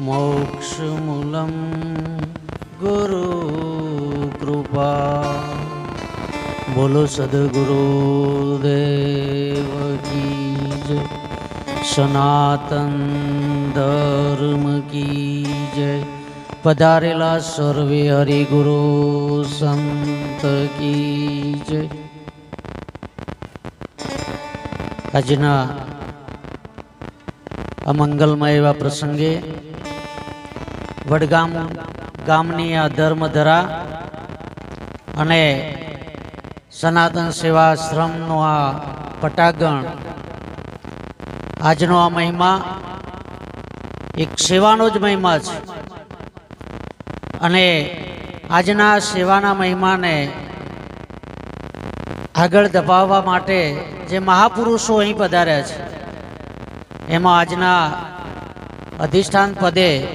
मोक्षमूलं गुरुकृपा બોલો સદગુરુદેવ કી જય સનાતન ધર્મ કી જય પધારેલા સર્વે હરિગુરુ સંત કી જય આજના આ મંગલમય એવા પ્રસંગે વડગામ ગામની આ ધર્મધરા અને સનાતન સેવા આશ્રમનો આ પટાગણ, આજનો આ મહિમા એક સેવાનો જ મહિમા છે. અને આજના સેવાના મહિમાને આગળ દબાવવા માટે જે મહાપુરુષો અહીં પધાર્યા છે એમાં આજના અધિષ્ઠાન પદે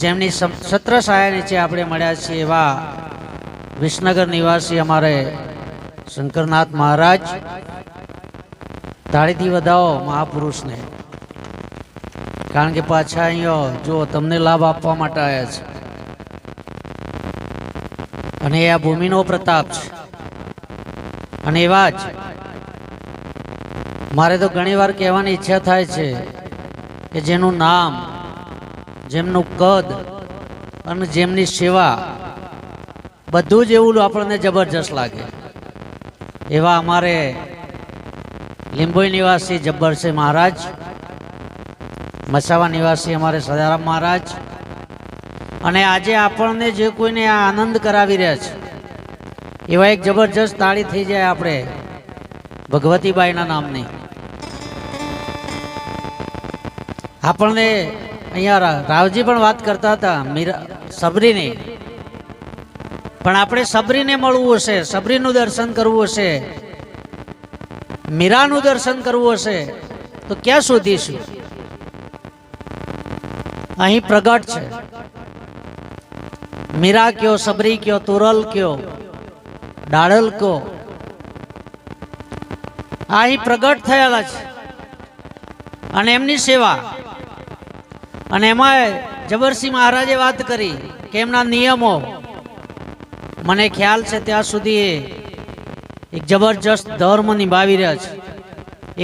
જેમની સત્ર સહાય નીચે આપણે મળ્યા છીએ એવા વિસનગર નિવાસી અમારે શંકરનાથ મહારાજ. તાળીથી વધાવો મહાપુરુષને. કારણ કે પાછા અહીંયા જો તમને લાભ આપવા માટે આવ્યા છે. અને એ આ ભૂમિનો પ્રતાપ છે. અને એવા જ મારે તો ઘણીવાર કહેવાની ઈચ્છા થાય છે કે જેનું નામ, જેમનું કદ અને જેમની સેવા બધું જ એવું આપણને જબરજસ્ત લાગે. એવા અમારે લીંબોઈ નિવાસી જબ્બરસિંહ મહારાજ, મસાવા નિવાસી અમારે સદારામ મહારાજ અને આજે આપણને જે કોઈને આ આનંદ કરાવી રહ્યા છે, એવા એક જબરજસ્ત તાળી થઈ જાય આપણે ભગવતીબાઈના નામની. આપણને અહીંયા રાવજી પણ વાત કરતા હતા સબરીની. પણ આપણે સબરીને મળવું હશે, સબરીનું દર્શન કરવું હશે, મીરાનું દર્શન કરવું હશે, તો ક્યાં શોધીશું? અહીં પ્રગટ છે. મીરા કયો, સબરી કયો, તુરલ કયો, ડાળલ આ અહીં પ્રગટ થયેલા છે. અને એમની સેવા. અને એમાં જબરસિંહ મહારાજે વાત કરી કે એમના નિયમો. મને ખ્યાલ છે ત્યાં સુધી એક જબરજસ્ત ધર્મ નિભાવી રહ્યા છે.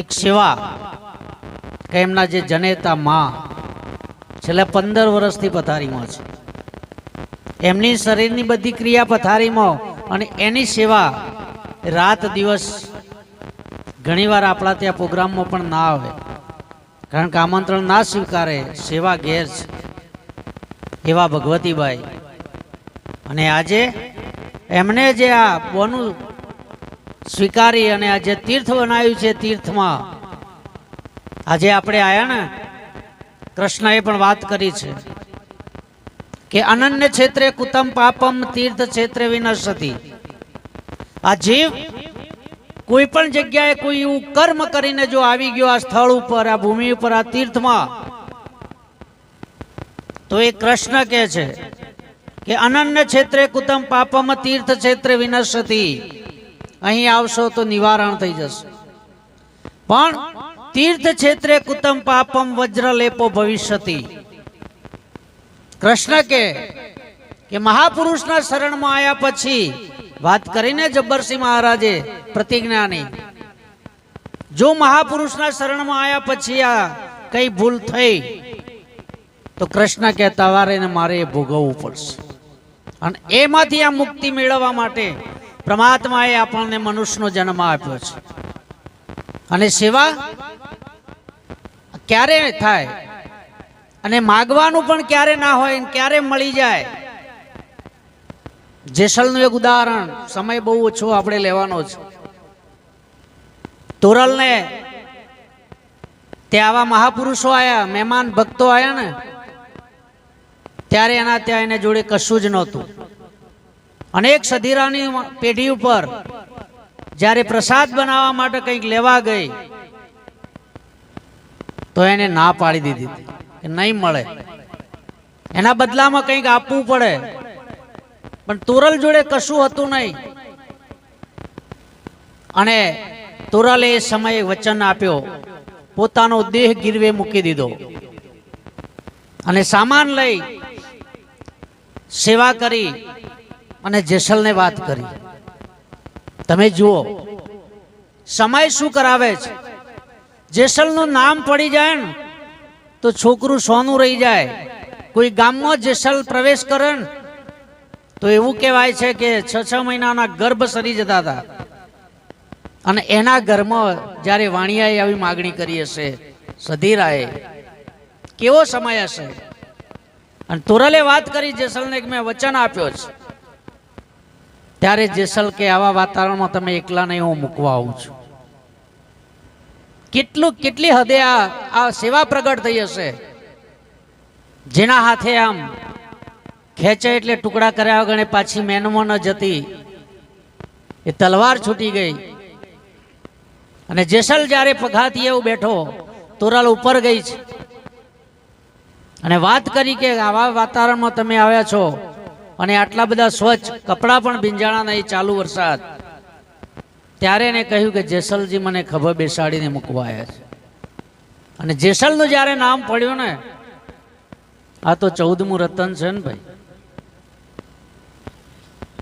એક સેવા કે એમના જે જનેતા માં છેલ્લા પંદર વર્ષથી પથારીમાં છે. એમની શરીરની બધી ક્રિયા પથારીમાં અને એની સેવા રાત દિવસ ઘણીવાર આપણા ત્યાં પ્રોગ્રામમાં પણ ના આવે. કારણ કે આમંત્રણ ના સ્વીકારે સેવા ઘેર છે. એવા ભગવતીબાઈ. અને આજે એમણે જે આ બોનું સ્વીકારી અને આજે તીર્થ બનાવ્યું છે તીર્થમાં, આજે આપણે આવ્યા ને, કૃષ્ણએ પણ વાત કરી છે કે અનન્ય ક્ષેત્રે કુતમ પાપમ તીર્થ ક્ષેત્રે વિનશતી આ જીવ કોઈ પણ જગ્યાએ કોઈ એવું કર્મ કરીને જો આવી ગયો આ સ્થળ ઉપર, આ ભૂમિ ઉપર, આ તીર્થમાં, તો એ કૃષ્ણ કહે છે કે અનન્ય ક્ષેત્રે કુતમ પાપમ તીર્થ ક્ષેત્રે વિનશતી અહીં આવશો તો નિવારણ થઈ જશે. પણ તીર્થ ક્ષેત્રે કુતમ પાપમ વજ્ર લેપો ભવિષ્યતી. કૃષ્ણ કે કે મહાપુરુષના શરણમાં આવ્યા પછી વાત કરીને જબ્બરસિંહ મહારાજે પ્રતિજ્ઞાની. જો મહાપુરુષના શરણમાં આવ્યા પછી આ કઈ ભૂલ થઈ, તો કૃષ્ણ કે તમારે મારે ભોગવવું પડશે. અને એમાંથી આ મુક્તિ મેળવવા માટે પરમાત્માએ આપણને મનુષ્યનો જન્મ આપ્યો છે. અને સેવા ક્યારે થાય? અને માગવાનું પણ ક્યારે ના હોય ક્યારે મળી જાય? જેસલનું એક ઉદાહરણ, સમય બહુ ઓછો આપણે લેવાનો છે. તોરલને ત્યાં આવા મહાપુરુષો આવ્યા મહેમાન, ભક્તો આવ્યા ને, ત્યારે એના ત્યાં એને જોડે કશું જ નહોતું. અનેક સધીરાની પેઢી ઉપર જ્યારે પ્રસાદ બનાવવા માટે કંઈક લેવા ગઈ, તો એને ના પાડી દીધી. કે નહીં મળે. એના બદલામાં કંઈક આપવું પડે. પણ તોરલ જોડે કશું હતું નહીં. અને તુરલે એ સમયે વચન આપ્યો, પોતાનો દેહ ગીરવે મૂકી દીધો. અને સામાન લઈ સેવા કરી અને જેસલને વાત કરી. તમે જુઓ, સમય શું કરાવે છે? જેસલનું નામ પડી જાય ને, તો છોકરું સોનું રહી જાય. કોઈ ગામમાં જેસલ પ્રવેશ કરે ને તો એવું કહેવાય છે કે છ છ મહિનાના ગર્ભ સરી જતા હતા. અને એના ઘરમાં જ્યારે વાણિયાએ આવી માગણી કરી હશે, સધીરાએ, કેવો સમય હશે? અને તુરલે વાત કરી જેસલને મેં વચન આપ્યો છે. ત્યારે જેસલ કે આવા વાતાવરણમાં તમે એકલા નહીં, હું મૂકવા આવું છું. કેટલું, કેટલી હદે આ આ સેવા પ્રગટ થઈ હશે? જેના હાથે આમ ખેંચે એટલે ટુકડા કર્યા વગર પાછી મેનમાં ન જતી. એ તલવાર છૂટી ગઈ. અને જેસલ જ્યારે પઘાતી એવું બેઠો, તોરાલ ઉપર ગઈ છે. અને વાત કરી કે આવા વાતાવરણમાં તમે આવ્યા છો અને આટલા બધા સ્વચ્છ કપડાં પણ ભીંજાણા નહીં, ચાલુ વરસાદ. ત્યારે એને કહ્યું કે જેસલજી મને ખભે બેસાડીને મૂકવા આવ્યા છે. અને જેસલનું જ્યારે નામ પડ્યું ને, આ તો ચૌદમું રતન છે ને ભાઈ.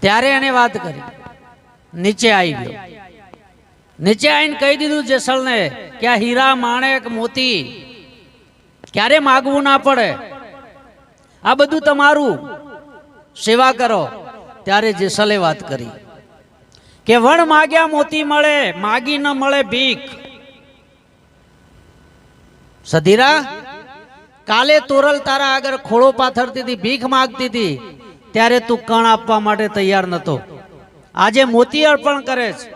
ત્યારે એને વાત કરી. નીચે આવી ગયો. નીચે આવીને કહી દીધું જેસલને, કે આ હીરા માણેક મોતી. ક્યારે માગવું ના પડે? આ બધું તમારું. સેવા કરો. ત્યારે જેસલે વાત કરી. કે વણ માગ્યા મોતી મળે, માગી ન મળે ભીખ. સધીરા, કાલે તોરલ તારા આગળ ખોળો પાથરતી હતી ભીખ માગતી હતી ત્યારે તું કણ આપવા માટે તૈયાર નતો. આજે મોતી અર્પણ કરે છે.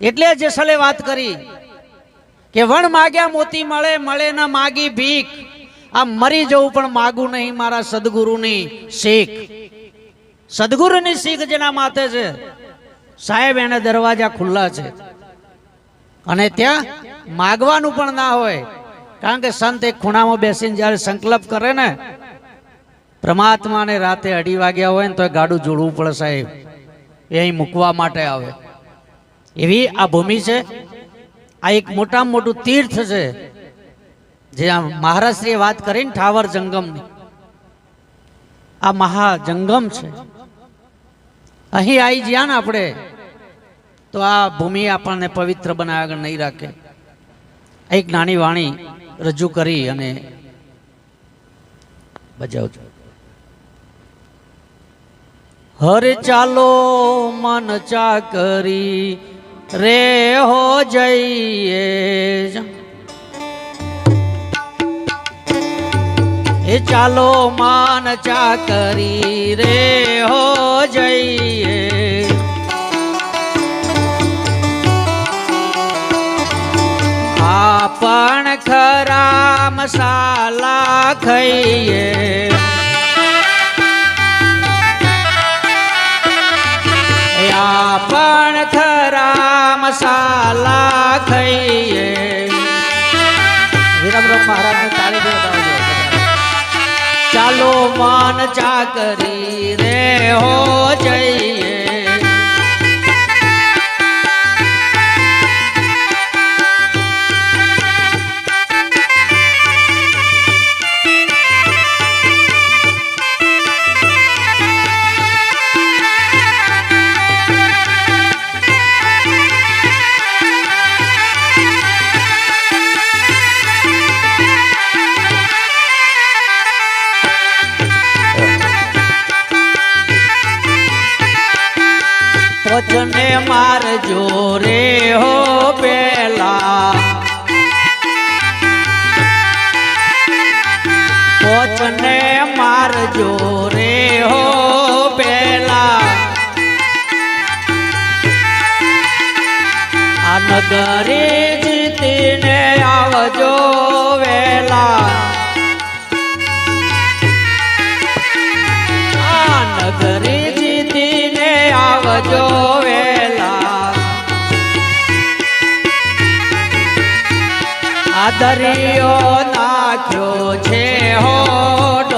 એટલે જેસલે વાત કરી કે વણ માગ્યા મોતી મળે મળે ન માગી ભીખ. આ મરી જવું પણ માગું નહીં, મારા સદગુરુની શીખ. સદગુરુની શીખ જેના માથે છે. સાહેબ, એને દરવાજા ખુલ્લા છે. અને ત્યાં માગવાનું પણ ના હોય. કારણ કે સંત એક ખૂણામાં બેસીને જ્યારે સંકલ્પ કરે ને પરમાત્માને રાતે અઢી વાગ્યા હોય ને તો ગાડું જોડવું પડે સાહેબ. એ અહીં મૂકવા માટે આવે. એવી આ ભૂમિ છે. આ એક મોટામાં મોટું તીર્થ છે. જે આ મહારાષ્ટ્રીએ વાત કરીને ઠાવર જંગમની. આ મહાજંગમ છે. અહીં આવી જ્યાં ને આપણે, તો આ ભૂમિ આપણને પવિત્ર બનાવ્યા આગળ નહીં રાખે. એક નાની વાણી રજૂ કરી અને બજાવજો. હર ચાલો મન ચાકરી રે હો જઈએ એ ચાલો માન ચાકરી રે હો જઈએ. આપણ ખરા મસાલા ખાઈએ. મસાલા ખાઈએ વિરમરમ મહારાજને તાળી દે બતાવજો. ચાલો માન ચાકરી રે હો જઈએ વચને માર જોરે હો પેલા. વચને માર જોરે હો પેલા. આ નગરે જીતીને દરિયો નાખ્યો છે હો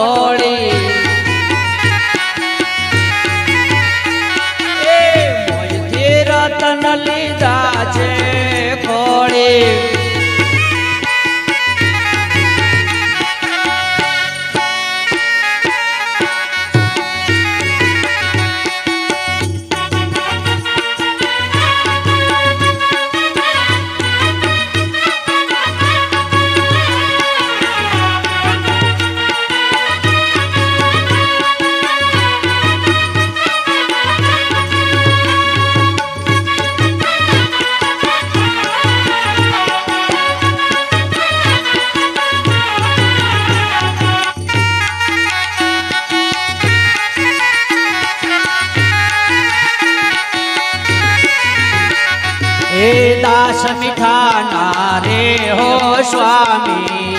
દાસ મીઠાના રે હો સ્વામી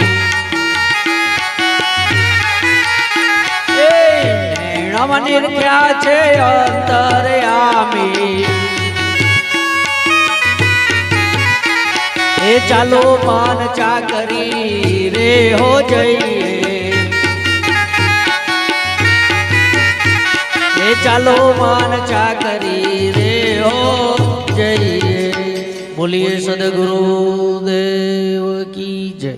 નિર્ખ્યા છે અંતરયામી? એ ચાલો પાન ચાકરી રે હો જઈએ. એ ચાલો માન ચાકરી રે હો જઈએ. બોલીએ સદગુરુ દેવ કી જય.